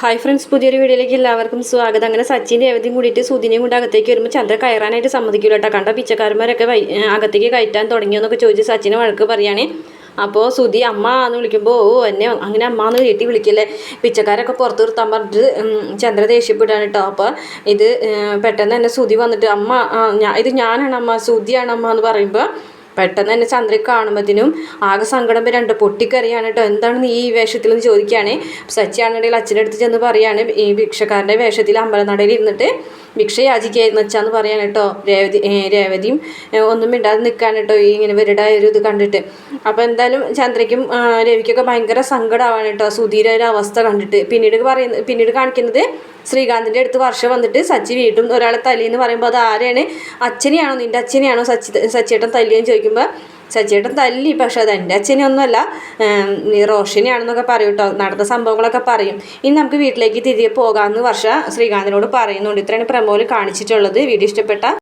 Hi friends പുതിയൊരു വീഡിയോയിലേക്ക് എല്ലാവർക്കും സ്വാഗതം. അങ്ങനെ സച്ചിന്റെ രേവതിയും കൂടിയിട്ട് സുധിനെയും കൊണ്ട് അകത്തേക്ക് വരുമ്പോൾ ചന്ദ്ര കയറാനായിട്ട് സമ്മതിക്കില്ല കേട്ടോ. കണ്ട പിച്ചക്കാരന്മാരൊക്കെ അകത്തേക്ക് കയറ്റാൻ തുടങ്ങിയെന്നൊക്കെ ചോദിച്ച് സച്ചിനെ വഴക്ക് പറയുകയാണ് അപ്പോൾ സുധി അമ്മ എന്ന് വിളിക്കുമ്പോൾ ഓ എന്നെ അങ്ങനെ അമ്മ എന്ന് കേട്ടി വിളിക്കല്ലേ? പിച്ചക്കാരൊക്കെ പുറത്ത് നിർത്താൻ പറഞ്ഞിട്ട് ചന്ദ്ര ദേഷ്യപ്പെടുകയാണ് കേട്ടോ. അപ്പോൾ ഇത് പെട്ടെന്ന് തന്നെ സുധി വന്നിട്ട് അമ്മ ഇത് ഞാനാണ് അമ്മ സുധിയാണ് അമ്മ എന്ന് പറയുമ്പോൾ പെട്ടെന്ന് തന്നെ ചന്ദ്രയെ കാണുമ്പോഴത്തേനും ആകെ സങ്കടം രണ്ട് പൊട്ടിക്കറിയാണ് കേട്ടോ. എന്താണ് നീ ഈ വേഷത്തിൽ എന്ന് ചോദിക്കുകയാണ്? സച്ചിയാണെങ്കിൽ അച്ഛന്റെ അടുത്ത് ചെന്ന് പറയാണ് ഈ ഭിക്ഷക്കാരന്റെ വേഷത്തിൽ അമ്പലനടയിൽ ഇരുന്നിട്ട് ഭിക്ഷ യാചിക്കായിരുന്നു അച്ഛാന്ന് പറയാണ് കേട്ടോ. രേവതി രേവതിയും ഒന്നും മിണ്ടാതെ നിൽക്കാൻ കേട്ടോ ഈ ഇങ്ങനെ ഇവരുടെ ഒരു ഇത് കണ്ടിട്ട്. അപ്പോൾ എന്തായാലും ചന്ദ്രയ്ക്കും രവിക്കൊക്കെ ഭയങ്കര സങ്കടമാവാണ് കേട്ടോ. സുധീര ഒരു അവസ്ഥ കണ്ടിട്ട്. പിന്നീട് പറയുന്നത് പിന്നീട് കാണിക്കുന്നത് ശ്രീകാന്തിന്റെ അടുത്ത് വർഷം വന്നിട്ട് സച്ചി വീട്ടും ഒരാളെ തല്ലിയെന്ന് പറയുമ്പോൾ അത് ആരെയാണ്? അച്ഛനെയാണോ? നിന്റെ അച്ഛനെയാണോ സച്ചി സച്ചിയേട്ടൻ തല്ലിയെന്ന് ചോദിക്കുമ്പോൾ സച്ചിയേട്ടൻ തല്ലി പക്ഷെ അത് എന്റെ അച്ഛനെയൊന്നുമല്ല. റോഷനെയാണെന്നൊക്കെ പറയും കേട്ടോ. നടന്ന സംഭവങ്ങളൊക്കെ പറയും. ഇനി നമുക്ക് വീട്ടിലേക്ക് തിരികെ പോകാമെന്ന് വർഷ ശ്രീകാന്തിനോട് പറയുന്നുണ്ട്. ഇത്രയാണ് പ്രമോൽ കാണിച്ചിട്ടുള്ളത്. വീഡിയോ ഇഷ്ടപ്പെട്ട